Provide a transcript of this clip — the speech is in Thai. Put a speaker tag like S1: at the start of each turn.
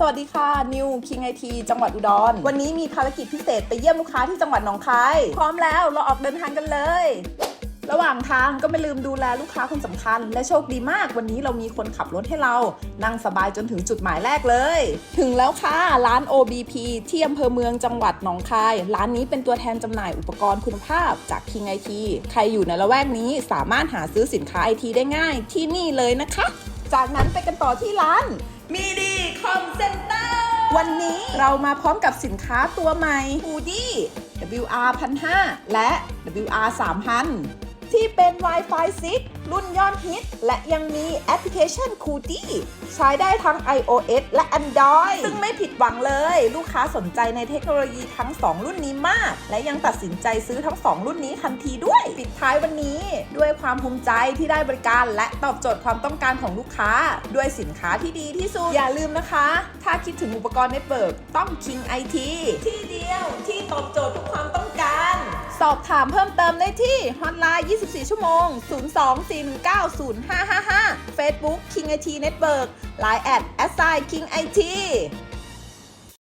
S1: สวัสดีค่ะนิวคิงไอทีจังหวัดอุดร วันนี้มีภารกิจพิเศษไปเยี่ยมลูกค้าที่จังหวัดหนองคาย พร้อมแล้วเราออกเดินทางกันเลย ระหว่างทางก็ไม่ลืมดูแลลูกค้าคนสำคัญ และโชคดีมากวันนี้เรามีคนขับรถให้เรา นั่งสบายจนถึงจุดหมายแรกเลย ถึงแล้วค่ะ ร้าน OBP ที่อำเภอเมืองจังหวัดหนองคาย ร้านนี้เป็นตัวแทนจำหน่ายอุปกรณ์คุณภาพจาก King IT ใครอยู่ในละแวกนี้สามารถหาซื้อสินค้าไอทีได้ง่ายที่นี่เลยนะคะ จากนั้นไปกันต่อที่ร้านมีดี อมเซ็นเตอร์ วันนี้เรามาพร้อมกับสินค้าตัวใหม่ Hoodie WR 1,500และ WR 3,000 ที่เป็น Wi-Fi 6 รุ่นยอดฮิต และยังมีแอปพลิเคชัน c o o d i ใช้ได้ทั้ง iOS และ Android ซึ่งไม่ผิดหวังเลย ลูกค้าสนใจในเทคโนโลยีทั้ง 2 รุ่นนี้มาก และยังตัดสินใจซื้อทั้ง 2 รุ่นนี้ทันทีด้วย ปิดท้ายวันนี้ด้วยความภูมิใจที่ได้บริการ และตอบโจทย์ความต้องการของลูกค้า ด้วยสินค้าที่ดีที่สุด อย่าลืมนะคะ ถ้าคิดถึงอุปกรณ์เน็ตเวิร์กต้อง King IT ที่เดียวที่ตอบโจทย์ทุกความ อบถามเพิ่มเติมได้ที่ฮอตไลน์ 24 ชั่วโมง 024190555 Facebook King IT Network Line at s i King IT